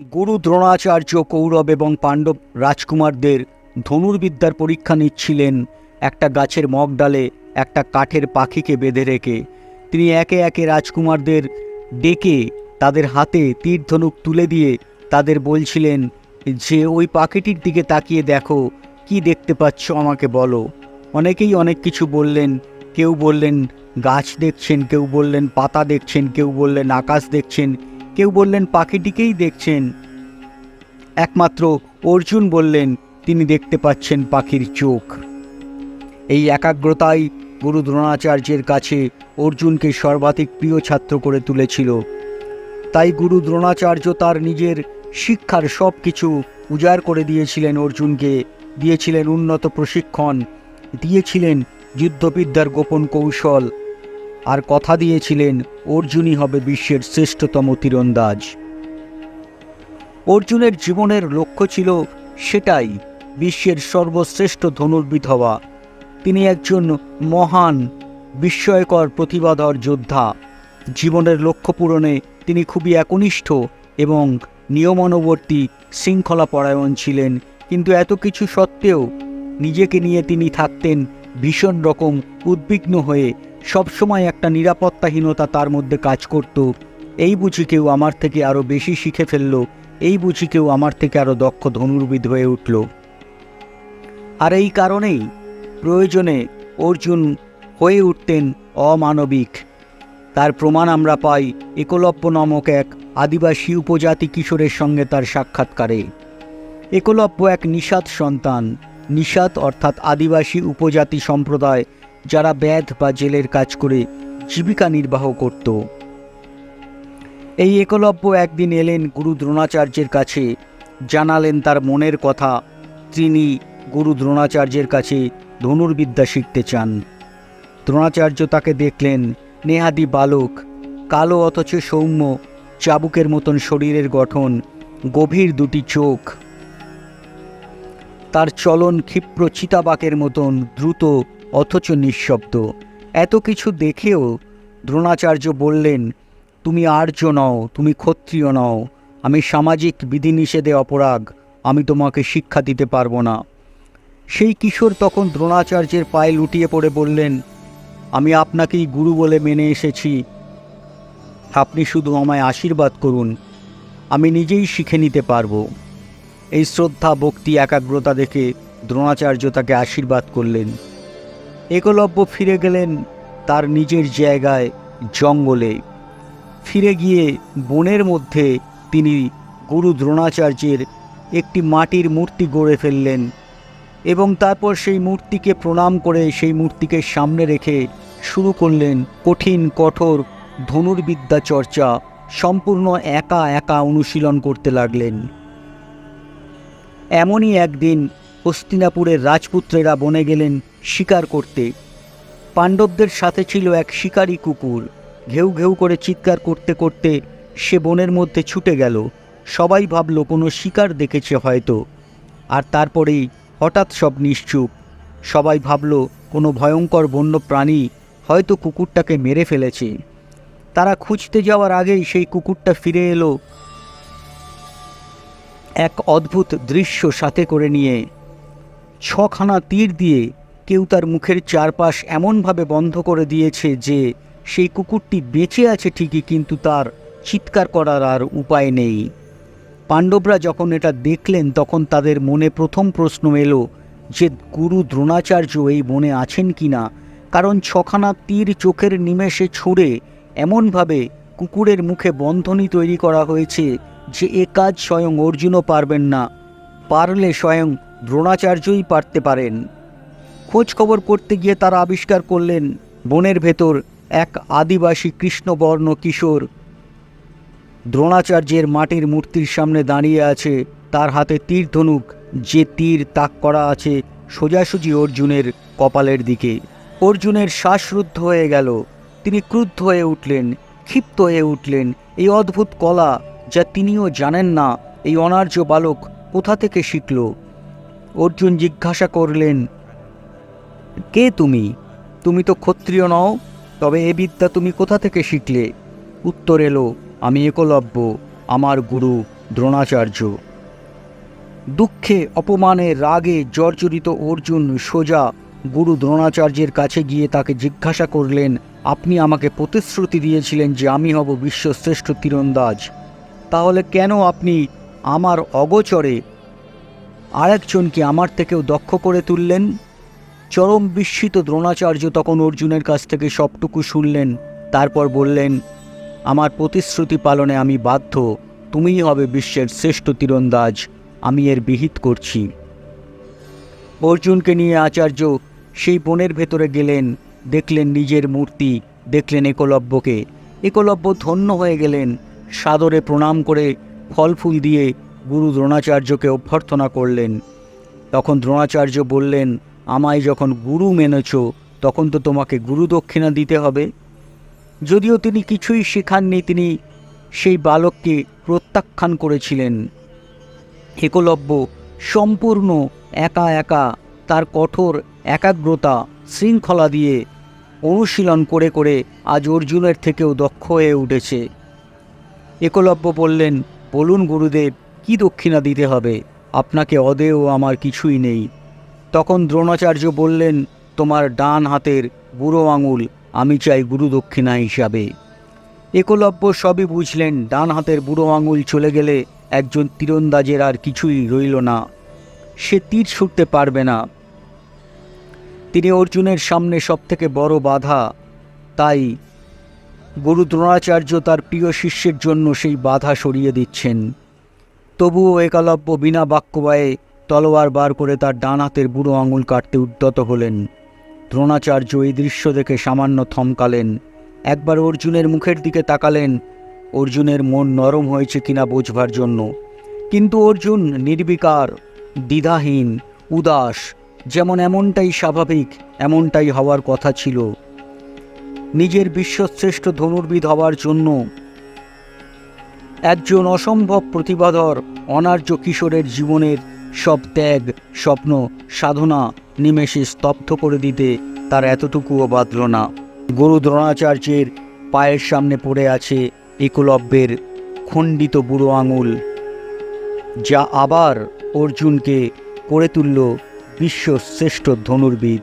গুরু দ্রোণাচার্য কৌরব এবং পাণ্ডব রাজকুমারদের ধনুর্বিদ্যার পরীক্ষা নিচ্ছিলেন। একটা গাছের মগডালে একটা কাঠের পাখিকে বেঁধে রেখে। তিনি একে একে রাজকুমারদের ডেকে তাদের হাতে তীর ধনুক তুলে দিয়ে তাদের বলছিলেন, যে ওই পাখিটির দিকে তাকিয়ে দেখো, কি দেখতে পাচ্ছ আমাকে বলো। অনেকেই অনেক কিছু বললেন। কেউ বললেন, গাছ দেখছেন, কেউ বললেন, পাতা দেখছেন, কেউ বললেন, আকাশ দেখছেন। কেউ বললেন, পাখিটিকেই দেখছেন। একমাত্র অর্জুন বললেন, তিনি দেখতে পাচ্ছেন পাখির চোখ। এই একাগ্রতাই গুরু দ্রোণাচার্যের কাছে অর্জুনকে সর্বাধিক প্রিয় ছাত্র করে তুলেছিল। তাই গুরু দ্রোণাচার্য তার নিজের শিক্ষার সব কিছু উজাড় করে দিয়েছিলেন অর্জুনকে, দিয়েছিলেন উন্নত প্রশিক্ষণ, দিয়েছিলেন যুদ্ধবিদ্যার গোপন কৌশল। আর কথা দিয়েছিলেন, অর্জুনই হবে বিশ্বের শ্রেষ্ঠতম তীরন্দাজ। অর্জুনের জীবনের লক্ষ্য ছিল সেটাই, বিশ্বের সর্বশ্রেষ্ঠ ধনুর্বিদ হওয়া। তিনি একজন মহান, বিস্ময়কর প্রতিভাধর যোদ্ধা। জীবনের লক্ষ্য পূরণে তিনি খুবই একনিষ্ঠ এবং নিয়মানুবর্তী শৃঙ্খলা পরায়ণ ছিলেন, কিন্তু এত কিছু সত্ত্বেও নিজেকে নিয়ে তিনি থাকতেন ভীষণ রকম উদ্বিগ্ন হয়ে সবসময় একটা নিরাপত্তাহীনতা তার মধ্যে কাজ করত। এই বুঝি কেউ আমার থেকে আরও বেশি শিখে ফেলল, এই বুঝি কেউ আমার থেকে আরও দক্ষ ধনুর্বিদ হয়ে উঠল। আর এই কারণেই প্রয়োজনে অর্জুন হয়ে উঠতেন অমানবিক। তার প্রমাণ আমরা পাই একলব্য নামক এক আদিবাসী উপজাতি কিশোরের সঙ্গে তার সাক্ষাৎকারে। একলব্য এক নিষাদ সন্তান। নিষাদ অর্থাৎ আদিবাসী উপজাতি সম্প্রদায় যারা ব্যাধ বা জেলের কাজ করে জীবিকা নির্বাহ করত। এই একলব্য একদিন এলেন গুরু দ্রোণাচার্যের কাছে, জানালেন তার মনের কথা। তিনি গুরু দ্রোণাচার্যের কাছে ধনুর্বিদ্যা শিখতে চান। দ্রোণাচার্য তাকে দেখলেন, নেহাদি বালক, কালো অথচ সৌম্য, চাবুকের মতন শরীরের গঠন, গভীর দুটি চোখ। তার চলন ক্ষিপ্র চিতাবাকের মতন দ্রুত অথচ নিঃশব্দ। এত কিছু দেখেও দ্রোণাচার্য বললেন, তুমি আর্য নও, তুমি ক্ষত্রিয় নও। আমি সামাজিক বিধিনিষেধে অপরাগ, আমি তোমাকে শিক্ষা দিতে পারব না। সেই কিশোর তখন দ্রোণাচার্যের পায়ে লুটিয়ে পড়ে বললেন, আমি আপনাকেই গুরু বলে মেনে এসেছি। আপনি শুধু আমায় আশীর্বাদ করুন। আমি নিজেই শিখে নিতে পারব। এই শ্রদ্ধা, ভক্তি, একাগ্রতা দেখে দ্রোণাচার্য তাকে আশীর্বাদ করলেন। একলব্য ফিরে গেলেন তার নিজের জায়গায়, জঙ্গলে। ফিরে গিয়ে বনের মধ্যে তিনি গুরু দ্রোণাচার্যের একটি মাটির মূর্তি গড়ে ফেললেন এবং তারপর সেই মূর্তিকে প্রণাম করে সেই মূর্তিকে সামনে রেখে শুরু করলেন কঠিন, কঠোর ধনুর্বিদ্যা চর্চা, সম্পূর্ণ একা একা অনুশীলন করতে লাগলেন। এমনই একদিন হস্তিনাপুরের রাজপুত্রেরা বনে গেলেন শিকার করতে। পাণ্ডবদের সাথে ছিল এক শিকারী কুকুর। ঘেউ ঘেউ করে চিৎকার করতে করতে সে বনের মধ্যে ছুটে গেল। সবাই ভাবল, কোনো শিকার দেখেছে হয়তো। আর তারপরেই হঠাৎ সব নিশ্চুপ। সবাই ভাবল, কোনো ভয়ঙ্কর বন্য প্রাণী হয়তো কুকুরটাকে মেরে ফেলেছে। তারা খুঁজতে যাওয়ার আগেই সেই কুকুরটা ফিরে এলো। এক অদ্ভুত দৃশ্য সাথে করে নিয়ে। ছখানা তীর দিয়ে কেউ তার মুখের চারপাশ এমনভাবে বন্ধ করে দিয়েছে যে সেই কুকুরটি বেঁচে আছে ঠিকই, কিন্তু তার চিৎকার করার আর উপায় নেই। পাণ্ডবরা যখন এটা দেখলেন, তখন তাদের মনে প্রথম প্রশ্ন এলো যে, গুরু দ্রোণাচার্য এই বনে আছেন কি না কারণ ছখানা তীর চোখের নিমেষে ছুঁড়ে এমনভাবে কুকুরের মুখে বন্ধনী তৈরি করা হয়েছে যে, এ কাজ স্বয়ং অর্জুনও পারবেন না। পারলে স্বয়ং দ্রোণাচার্যই পারতে পারেন। খোঁজ খবর করতে গিয়ে তারা আবিষ্কার করলেন বনের ভেতর এক আদিবাসী কৃষ্ণবর্ণ কিশোর। দ্রোণাচার্যের মাটির মূর্তির সামনে দাঁড়িয়ে আছে তার হাতে তীর ধনুক যে তীর তাক করা আছে সোজাসুজি অর্জুনের কপালের দিকে। অর্জুনের শ্বাসরুদ্ধ হয়ে গেল। তিনি ক্রুদ্ধ হয়ে উঠলেন, ক্ষিপ্ত হয়ে উঠলেন। এই অদ্ভুত কলা যা তিনিও জানেন না, এই অনার্য বালক কোথা থেকে শিখল? অর্জুন জিজ্ঞাসা করলেন কে তুমি? তুমি তো ক্ষত্রিয় নও, তবে এ বিদ্যা তুমি কোথা থেকে শিখলে? উত্তর এলো, আমি একলব্য, আমার গুরু দ্রোণাচার্য। দুঃখে, অপমানে, রাগে জর্জরিত অর্জুন সোজা গুরু দ্রোণাচার্যের কাছে গিয়ে তাকে জিজ্ঞাসা করলেন, আপনি আমাকে প্রতিশ্রুতি দিয়েছিলেন যে আমি হব বিশ্বশ্রেষ্ঠ তীরন্দাজ। তাহলে কেন আপনি আমার অগোচরে আরেকজনকে আমার থেকেও দক্ষ করে তুললেন? চরম বিস্মিত দ্রোণাচার্য তখন অর্জুনের কাছ থেকে সবটুকু শুনলেন, তারপর বললেন, আমার প্রতিশ্রুতি পালনে আমি বাধ্য, তুমিই হবে বিশ্বের শ্রেষ্ঠ তীরন্দাজ, আমি এর বিহিত করছি। অর্জুনকে নিয়ে আচার্য সেই বনের ভেতরে গেলেন, দেখলেন নিজের মূর্তি, দেখলেন একলব্যকে। একলব্য ধন্য হয়ে গেলেন, সাদরে প্রণাম করে ফল ফুল দিয়ে গুরু দ্রোণাচার্যকে অভ্যর্থনা করলেন। তখন দ্রোণাচার্য বললেন আমায় যখন গুরু মেনেছ, তখন তো তোমাকে গুরু দক্ষিণা দিতে হবে। যদিও তিনি কিছুই শেখাননি, তিনি সেই বালককে প্রত্যাখ্যান করেছিলেন। একলব্য সম্পূর্ণ একা একা তার কঠোর একাগ্রতা শৃঙ্খলা দিয়ে অনুশীলন করে করে আজ অর্জুনের থেকেও দক্ষ হয়ে উঠেছে। একলব্য বললেন, বলুন গুরুদেব, কি দক্ষিণা দিতে হবে? আপনাকে অদেয় আমার কিছুই নেই। তখন দ্রোণাচার্য বললেন, তোমার ডান হাতের বুড়ো আঙুল আমি চাই গুরু দক্ষিণা হিসাবে। একলব্য সবই বুঝলেন, ডান হাতের বুড়ো আঙুল চলে গেলে একজন তীরন্দাজের আর কিছুই রইল না। সে তীর ছুটতে পারবে না। তিনি অর্জুনের সামনে সবথেকে বড় বাধা, তাই গুরু দ্রোণাচার্য তার প্রিয় শিষ্যের জন্য সেই বাধা সরিয়ে দিচ্ছেন। তবুও একলব্য বিনা বাক্যবায়ে তলোয়ার বার করে তার ডান হাতের বুড়ো আঙুল কাটতে উদ্যত হলেন। দ্রোণাচার্য এই দৃশ্য দেখে সামান্য থমকালেন। একবার অর্জুনের মুখের দিকে তাকালেন। অর্জুনের মন নরম হয়েছে কিনা বোঝবার জন্য। কিন্তু অর্জুন নির্বিকার, দ্বিধাহীন, উদাস, যেমন এমনটাই স্বাভাবিক, এমনটাই হওয়ার কথা ছিল। নিজের বিশ্বশ্রেষ্ঠ ধনুর্বিদ হওয়ার জন্য একজন অসম্ভব প্রতিভাধর, অনার্য কিশোরের জীবনের সব ত্যাগ, স্বপ্ন, সাধনা নিমেষে স্তব্ধ করে দিতে তার এতটুকুও বাঁধল না। গুরু দ্রোণাচার্যের পায়ের সামনে পড়ে আছে একলব্যের খণ্ডিত বুড়ো আঙুল, যা আবার অর্জুনকে করে তুলল বিশ্ব শ্রেষ্ঠ ধনুর্বিদ।